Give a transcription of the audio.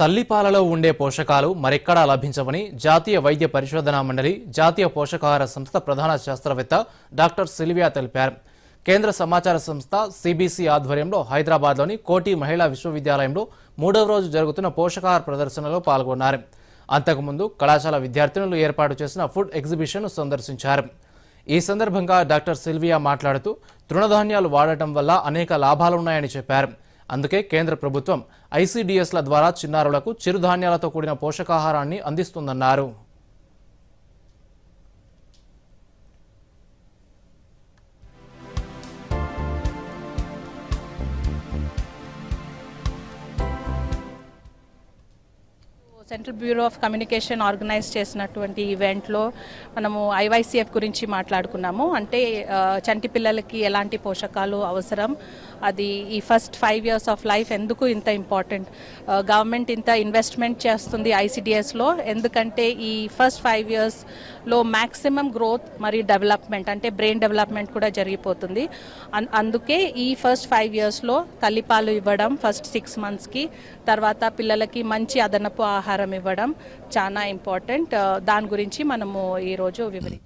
తల్లిపాలలో ఉండే పోషకాలు మరెక్కడా లభించవని జాతీయ వైద్య పరిశోధనా మండలి జాతీయ పోషకాహార సంస్థ ప్రధాన శాస్త్రవేత్త డాక్టర్ సిల్వియా తెలిపారు. కేంద్ర సమాచార సంస్థ సిబిసి ఆధ్వర్యంలో హైదరాబాద్లోని కోటి మహిళా విశ్వవిద్యాలయంలో మూడవ రోజు జరుగుతున్న పోషకాహార ప్రదర్శనలో పాల్గొన్నారు. అంతకుముందు కళాశాల విద్యార్థినులు ఏర్పాటు చేసిన ఫుడ్ ఎగ్జిబిషన్ సందర్శించారు. ఈ సందర్భంగా డాక్టర్ సిల్వియా మాట్లాడుతూ తృణధాన్యాలు వాడటం వల్ల అనేక లాభాలున్నాయని చెప్పారు. అందుకే కేంద్ర ప్రభుత్వం ఐసీడీఎస్ల ద్వారా చిన్నారులకు చిరుధాన్యాలతో కూడిన పోషకాహారాన్ని అందిస్తుందన్నారు. Central bureau of communication organise చేసినటువంటి ఈవెంట్లో మనము ఐవైసీఎఫ్ గురించి మాట్లాడుకున్నాము. అంటే చంటి పిల్లలకి ఎలాంటి పోషకాలు అవసరం? అది ఈ first five years of life ఎందుకు ఇంత ఇంపార్టెంట్? గవర్నమెంట్ ఇంత ఇన్వెస్ట్మెంట్ చేస్తుంది ఐసిడిఎస్లో. ఎందుకంటే ఈ ఫస్ట్ ఫైవ్ ఇయర్స్లో మ్యాక్సిమం గ్రోత్ మరియు డెవలప్మెంట్ అంటే బ్రెయిన్ డెవలప్మెంట్ కూడా జరిగిపోతుంది. అన్- అందుకే ఈ ఫస్ట్ ఫైవ్ ఇయర్స్లో తల్లిపాలు ఇవ్వడం ఫస్ట్ సిక్స్ మంత్స్కి తర్వాత పిల్లలకి మంచి అదనపు ఆహారం ఇవ్వడం చాలా ఇంపార్టెంట్. దాని గురించి మనము ఈరోజు వివరి